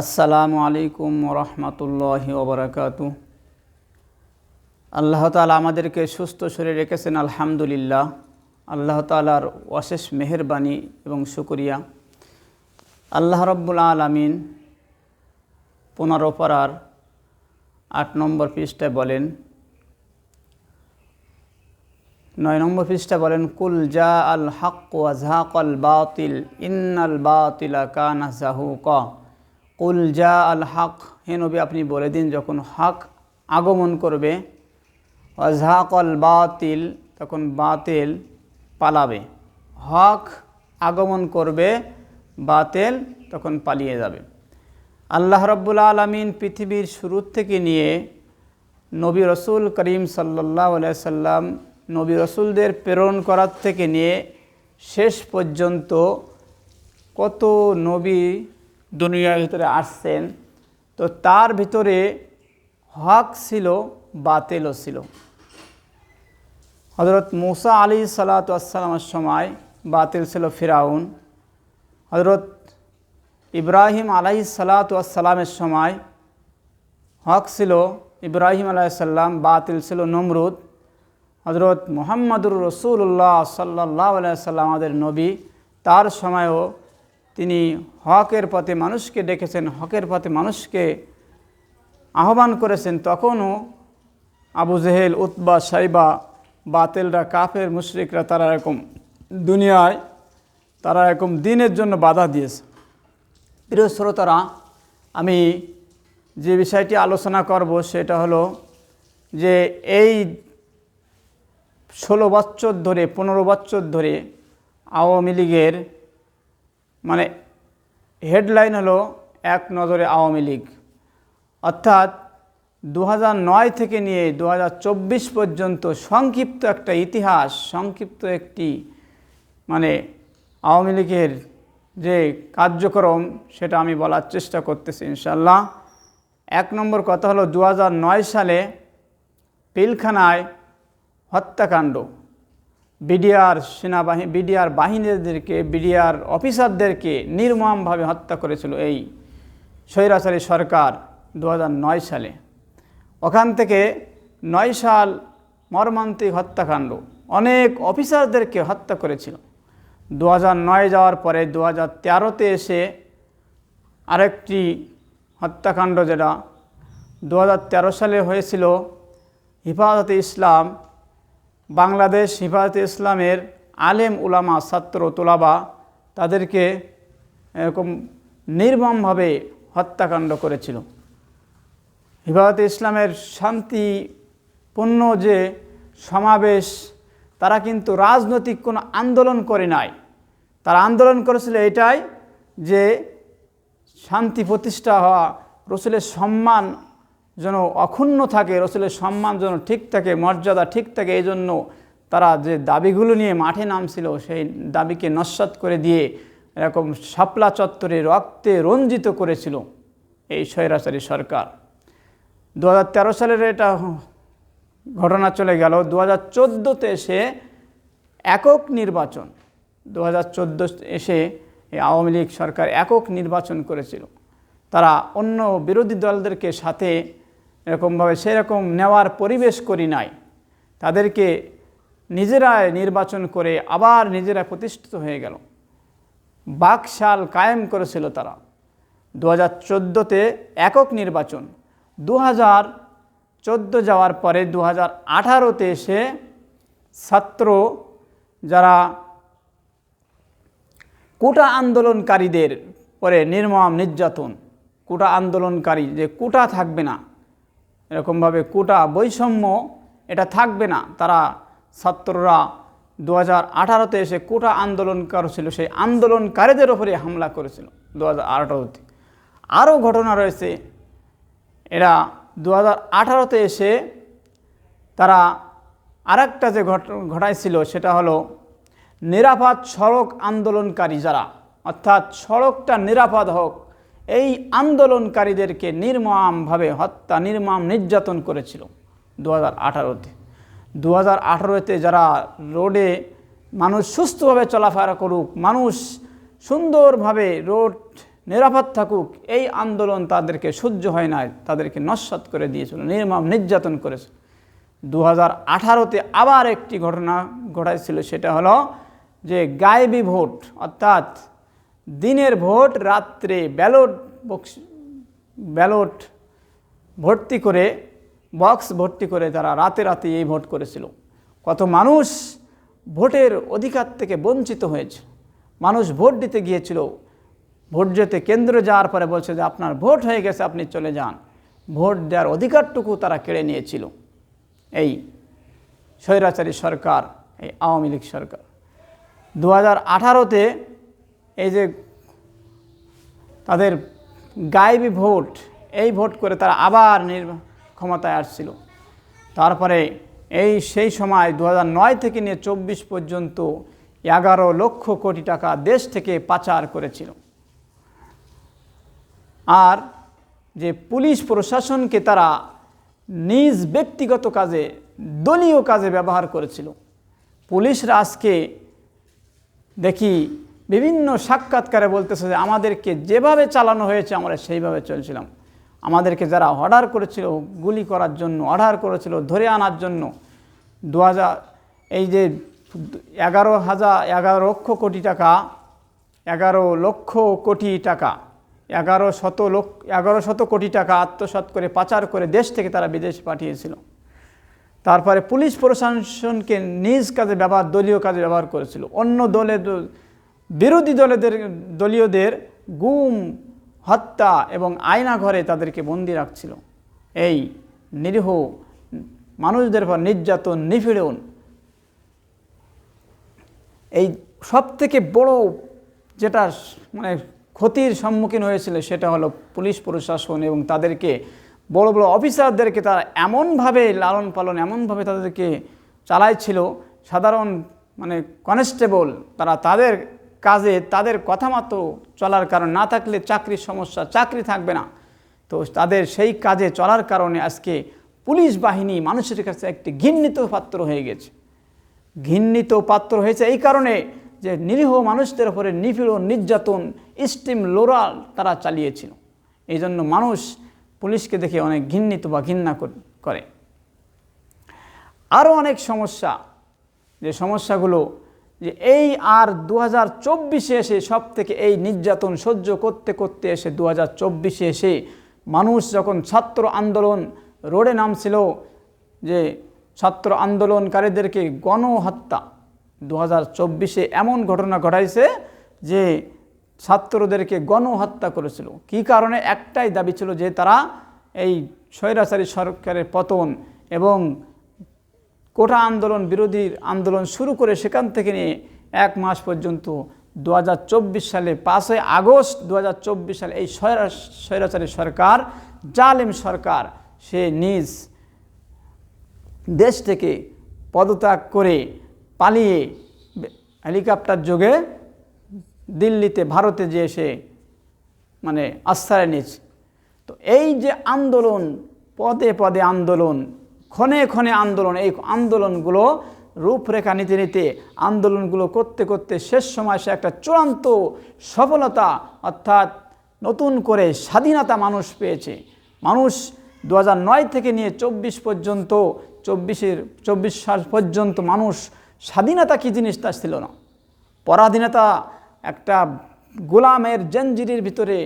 আসসালামু আলাইকুম রহমতুল্লাহ ওবরাকাতু আল্লাহ তালা আমাদেরকে সুস্থ শরীর রেখেছেন, আলহামদুলিল্লাহ। আল্লাহ তালার অশেষ মেহরবানি এবং শুকরিয়া। আল্লাহ রব্বুল আলমিন পনেরো পাড়ার আট নম্বর পৃষ্ঠায় বলেন, নয় নম্বর পৃষ্ঠা বলেন, কুল জা আল হক ওয়াজহাক আল বাতিল, ইন্নাল বাতিলা কানা জাহুক কুল জা আল হক, হে নবী, আপনি বলে দিন, যখন হক আগমন করবে ওয়াজহাক আল বাতিল, তখন বাতিল পালাবে। হক আগমন করবে, বাতিল তখন পালিয়ে যাবে। আল্লাহ রব্বুল আলমিন পৃথিবীর শুরুর থেকে নিয়ে নবী রসুল করিম সাল্লাহ সাল্লাম, নবী রসুলদের প্রেরণ করার থেকে নিয়ে শেষ পর্যন্ত কত নবী দুনিয়ার ভিতরে আসছেন, তো তার ভিতরে হক ছিল, বাতেলও ছিল। হজরত মুসা আলী সালাতামের সময় বাতিল ছিল ফিরাউন। হজরত ইব্রাহিম আলাই সালাতামের সময় হক ছিল ইব্রাহিম আলাইসাল্লাম বাতিল ছিল নমরুদ। হজরত মোহাম্মদুর রসুল্লাহ সাল্লাহ সাল্লাম, আমাদের নবী। তার সময়ও তিনি হকের পথে মানুষকে ডেকেছেন হকের পথে মানুষকে আহ্বান করেছেন, তখনও আবু জেহেল, উতবা, সাইবা, বাতেলরা, কাফের মুশরিকরা তারা এরকম দুনিয়ায় তারা এরকম দিনের জন্য বাধা দিয়েছে। প্রিয় শ্রোতারা, আমি যে বিষয়টি আলোচনা করব সেটা হলো যে এই ষোলো বছর ধরে, পনেরো বছর ধরে আওয়ামী লীগের মানে হেডলাইন হলো এক নজরে আওয়ামী লীগ। অর্থাৎ দু থেকে নিয়ে দু হাজার চব্বিশ পর্যন্ত সংক্ষিপ্ত একটা ইতিহাস, সংক্ষিপ্ত একটি মানে আওয়ামী লীগের যে কার্যক্রম, সেটা আমি বলার চেষ্টা করতেছি ইনশাল্লাহ এক নম্বর কথা হলো দু হাজার নয় সালে পিলখানায় হত্যাকাণ্ড। বিডিআর সেনাবাহিনী বিডিআর বাহিনীদেরকে, বিডিআর অফিসারদেরকে নির্মমভাবে হত্যা করেছিল এই স্বৈরাচারী সরকার দু হাজার নয় সালে। ওখান থেকে নয় সাল মর্মান্তিক হত্যাকাণ্ড অনেক অফিসারদেরকে হত্যা করেছিল। দু নয় যাওয়ার পরে দু হাজার তেরোতে এসে আরেকটি হত্যাকাণ্ড যেটা দু হাজার তেরো সালে হয়েছিল হিফাজতে ইসলাম বাংলাদেশ হিফাজতে ইসলামের আলেম উলামা, ছাত্র, তোলাবা তাদেরকে এরকম নির্মমভাবে হত্যাকাণ্ড করেছিল। হিফাজতে ইসলামের শান্তিপূর্ণ যে সমাবেশ, তারা কিন্তু রাজনৈতিক কোনো আন্দোলন করে নাই। তারা আন্দোলন করেছিল এটাই যে শান্তি প্রতিষ্ঠা হওয়া, রসুলের সম্মান যেন অক্ষুণ্ণ থাকে, রসুলের সম্মান যেন ঠিক থাকে, মর্যাদা ঠিক থাকে এই জন্য তারা যে দাবিগুলো নিয়ে মাঠে নামছিল, সেই দাবিকে নস্বাত করে দিয়ে এরকম শাপলা চত্বরে রক্তে রঞ্জিত করেছিল এই স্বৈরাচারী সরকার। দু হাজার তেরো সালের এটা ঘটনা চলে গেল। দু হাজার চোদ্দোতে এসে একক নির্বাচন দু হাজার চোদ্দ এসে এই আওয়ামী লীগ সরকার একক নির্বাচন করেছিল। তারা অন্য বিরোধী দলদেরকে সাথে এরকমভাবে সেরকম নেওয়ার পরিবেশ করি নাই। তাদেরকে নিজেরাই নির্বাচন করে আবার নিজেরা প্রতিষ্ঠিত হয়ে গেল। বাকশাল কায়েম করেছিল তারা। দু হাজার চোদ্দোতে একক নির্বাচন। দু হাজার চোদ্দ যাওয়ার পরে দু হাজার আঠারোতে এসে ছাত্র যারা কোটা আন্দোলনকারীদের পরে নির্মম নির্যাতন, কোটা আন্দোলনকারী যে কোটা থাকবে না এরকমভাবে কোটা বৈষম্য এটা থাকবে না। তারা ছাত্ররা দু হাজার আঠারোতে এসে কোটা আন্দোলন করেছিল, সেই আন্দোলনকারীদের ওপরে হামলা করেছিল দু হাজার আঠারোতে আরও ঘটনা রয়েছে, এরা দু হাজার আঠারোতে এসে তারা আরেকটা যে ঘটাইছিল সেটা হলো নিরাপদ সড়ক আন্দোলনকারী যারা, অর্থাৎ সড়কটা নিরাপদ হোক এই আন্দোলনকারীদেরকে নির্মমভাবে হত্যা, নির্মম নির্যাতন করেছিল দু হাজার আঠারোতে। দু হাজার আঠারোতে যারা রোডে মানুষ সুস্থভাবে চলাফেরা করুক, মানুষ সুন্দরভাবে রোড নিরাপদ থাকুক, এই আন্দোলন তাদেরকে সহ্য হয় না তাদেরকে নস্বাত করে দিয়েছিল, নির্মম নির্যাতন করেছে। দু হাজার আঠারোতে আবার একটি ঘটনা ঘটাইছিল, সেটা হলো যে গায়েবী ভোট, অর্থাৎ দিনের ভোট রাত্রে ব্যালট বক্স, ব্যালট ভর্তি করে, বক্স ভর্তি করে তারা রাতে রাতে এই ভোট করেছিল। কত মানুষ ভোটের অধিকার থেকে বঞ্চিত হয়েছে। মানুষ ভোট দিতে গিয়েছিল। ভোট যেতে কেন্দ্রে যাওয়ার পরে বলছে যে, আপনার ভোট হয়ে গেছে, আপনি চলে যান। ভোট দেওয়ার অধিকারটুকু তারা কেড়ে নিয়েছিল। এই স্বৈরাচারী সরকার, এই আওয়ামী লীগ সরকার। দু হাজার আঠারোতে এই যে তাদের গায়েবী ভোট, এই ভোট করে তারা আবার ক্ষমতায় আসছিল। তারপরে এই সেই সময় দু থেকে নিয়ে চব্বিশ পর্যন্ত এগারো লক্ষ কোটি টাকা দেশ থেকে পাচার করেছিল। আর যে পুলিশ প্রশাসনকে তারা নিজ ব্যক্তিগত কাজে, দলীয় কাজে ব্যবহার করেছিল। পুলিশরা আজকে দেখি বিভিন্ন সাক্ষাৎকারে বলতেছে যে আমাদেরকে যেভাবে চালানো হয়েছে, আমরা সেইভাবে চলছিলাম। আমাদেরকে যারা অর্ডার করেছিল, গুলি করার জন্য, অর্ডার করেছিল, ধরে আনার জন্য, দু হাজার, এই যে এগারো হাজার, এগারো লক্ষ কোটি টাকা, এগারো লক্ষ কোটি টাকা, এগারো শত লক্ষ, এগারো শত কোটি টাকা আত্মসাৎ করে পাচার করে দেশ থেকে তারা বিদেশ পাঠিয়েছিল। তারপরে পুলিশ প্রশাসনকে নিজ কাজে ব্যবহার, দলীয় কাজে ব্যবহার করেছিল। অন্য দলে বিরোধী দলেদের, দলীয়দের গুম, হত্যা এবং আয়না ঘরে তাদেরকে বন্দি রাখছিল। এই নিরীহ মানুষদের পর নির্যাতন, নিপীড়ন। এই সব থেকে বড় যেটা মানে ক্ষতির সম্মুখীন হয়েছিল সেটা হলো পুলিশ প্রশাসন এবং তাদেরকে, বড় বড় অফিসারদেরকে তারা এমনভাবে লালন পালন, এমনভাবে তাদেরকে চালাইছিল। সাধারণ মানে কনস্টেবল, তারা তাদের কাজে তাদের কথা মতো চলার কারণ না থাকলে চাকরির সমস্যা, চাকরি থাকবে না। তো তাদের সেই কাজে চলার কারণে আজকে পুলিশ বাহিনী মানুষের কাছে একটি ঘৃণিত পাত্র হয়ে গেছে। ঘৃণিত পাত্র হয়েছে এই কারণে যে নিরীহ মানুষদের উপরে নিপীড়ন নির্যাতন, স্টিম লোরাল তারা চালিয়েছিল। এই জন্য মানুষ পুলিশকে দেখে অনেক ঘৃণিত বা ঘৃণা করে। আরও অনেক সমস্যা। যে সমস্যাগুলো যে এই আর দু হাজার চব্বিশে এসে সব থেকে এই নির্যাতন সহ্য করতে করতে এসে দু হাজার চব্বিশে এসে মানুষ যখন ছাত্র আন্দোলন রোডে নামছিল, যে ছাত্র আন্দোলনকারীদেরকে গণহত্যা দু হাজার চব্বিশে এমন ঘটনা ঘটাইছে যে ছাত্রদেরকে গণহত্যা করেছিল। কি কারণে? একটাই দাবি ছিল যে তারা এই স্বৈরাচারী সরকারের পতন এবং কোটা আন্দোলন বিরোধীর আন্দোলন শুরু করে সেখান থেকে নিয়ে এক মাস পর্যন্ত দু হাজার চব্বিশ সালে পাঁচই আগস্ট দু হাজার চব্বিশ সালে এই স্বৈরাচারী সরকার, জালেম সরকার, সে নিজ দেশ থেকে পদত্যাগ করে পালিয়ে হেলিকপ্টার যোগে দিল্লিতে, ভারতে যে এসে মানে আশ্রয় নিয়েছে। তো এই যে আন্দোলন, পদে পদে আন্দোলন ক্ষণে ক্ষণে আন্দোলন, এই আন্দোলনগুলো রূপরেখা নিতে নিতে আন্দোলনগুলো করতে করতে শেষ সময় সে একটা চূড়ান্ত সফলতা, অর্থাৎ নতুন করে স্বাধীনতা মানুষ পেয়েছে। মানুষ দু থেকে নিয়ে চব্বিশ পর্যন্ত, চব্বিশের, চব্বিশ সাল পর্যন্ত মানুষ স্বাধীনতা কী জিনিসটা ছিল না। পরাধীনতা একটা গোলামের জঞ্জিরের ভিতরে,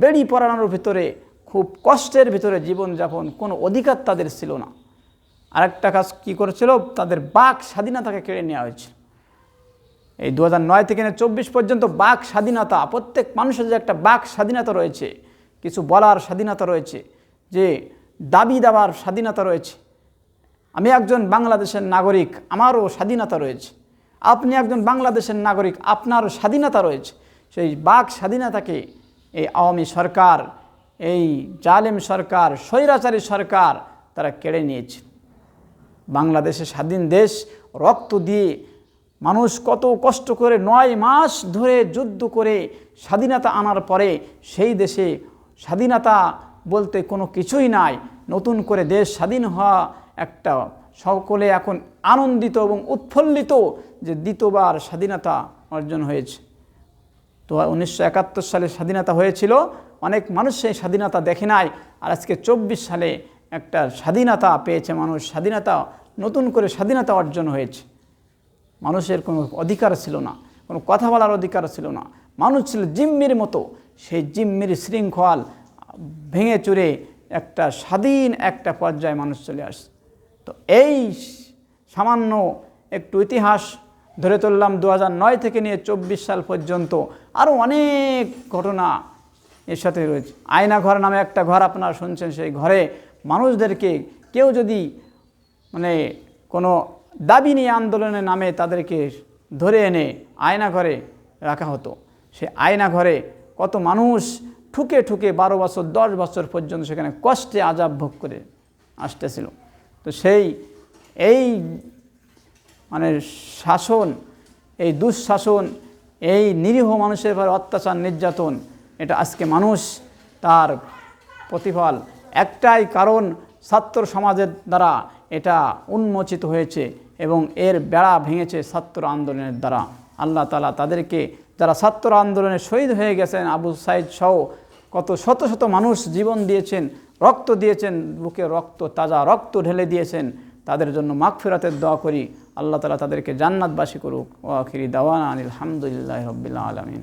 বেড়ি পরানোর ভিতরে, খুব কষ্টের ভিতরে জীবনযাপন কোনো অধিকার তাদের ছিল না। আরেকটা কাজ কী করেছিল? তাদের বাক স্বাধীনতাকে কেড়ে নেওয়া হয়েছিল। এই দু নয় থেকে চব্বিশ পর্যন্ত বাক স্বাধীনতা, প্রত্যেক মানুষের যে একটা বাক স্বাধীনতা রয়েছে, কিছু বলার স্বাধীনতা রয়েছে, যে দাবি দেওয়ার স্বাধীনতা রয়েছে। আমি একজন বাংলাদেশের নাগরিক, আমারও স্বাধীনতা রয়েছে। আপনি একজন বাংলাদেশের নাগরিক, আপনারও স্বাধীনতা রয়েছে। সেই বাক স্বাধীনতাকে এই আওয়ামী সরকার, এই জালেম সরকার, স্বৈরাচারী সরকার, তারা কেড়ে নিয়েছে। বাংলাদেশে স্বাধীন দেশ, রক্ত দিয়ে মানুষ কত কষ্ট করে নয় মাস ধরে যুদ্ধ করে স্বাধীনতা আনার পরে সেই দেশে স্বাধীনতা বলতে কোনো কিছুই নাই। নতুন করে দেশ স্বাধীন হওয়া একটা সকলে এখন আনন্দিত এবং উৎফুল্লিত যে দ্বিতীয়বার স্বাধীনতা অর্জন হয়েছে। তো উনিশশো একাত্তর সালে স্বাধীনতা হয়েছিল, অনেক মানুষ সেই স্বাধীনতা দেখে নাই। আর আজকে চব্বিশ সালে একটা স্বাধীনতা পেয়েছে মানুষ, স্বাধীনতা, নতুন করে স্বাধীনতা অর্জন হয়েছে। মানুষের কোনো অধিকার ছিল না, কোনো কথা বলার অধিকার ছিল না। মানুষ ছিল জিম্মির মতো, সেই জিম্মির শৃঙ্খল ভেঙে চুরে একটা স্বাধীন একটা পর্যায়ে মানুষ চলে আসে তো এই সামান্য একটু ইতিহাস ধরে তুললাম দু নয় থেকে নিয়ে চব্বিশ সাল পর্যন্ত আরও অনেক ঘটনা এর সাথে রয়েছে। আয়না ঘর নামে একটা ঘর আপনারা শুনছেন, সেই ঘরে মানুষদেরকে কেউ যদি মানে কোনো দাবি নিয়ে আন্দোলনের নামে তাদেরকে ধরে এনে আয়না ঘরে রাখা হতো, সে আয়না ঘরে কত মানুষ ঠুকে ঠুকে বারো বছর, দশ বছর পর্যন্ত সেখানে কষ্টে আজাব ভোগ করে আসতেছিল। তো সেই, এই মানে শাসন, এই দুঃশাসন, এই নিরীহ মানুষের উপর অত্যাচার, নির্যাতন, এটা আজকে মানুষ তার প্রতিফল একটাই কারণ ছাত্র সমাজের দ্বারা এটা উন্মোচিত হয়েছে এবং এর বেড়া ভেঙেছে ছাত্র আন্দোলনের দ্বারা। আল্লাহ তালা তাদেরকে যারা ছাত্র আন্দোলনে শহীদ হয়ে গেছেন, আবু সাইদ সহ কত শত শত মানুষ জীবন দিয়েছেন, রক্ত দিয়েছেন, বুকে রক্ত, তাজা রক্ত ঢেলে দিয়েছেন, তাদের জন্য মাগফিরাতের দোয়া করি। আল্লাহ তালা তাদেরকে জান্নাতবাসী করুক। ও আখিরি দাওয়ান আলহামদুলিল্লাহ রবিল্লা আলমিন।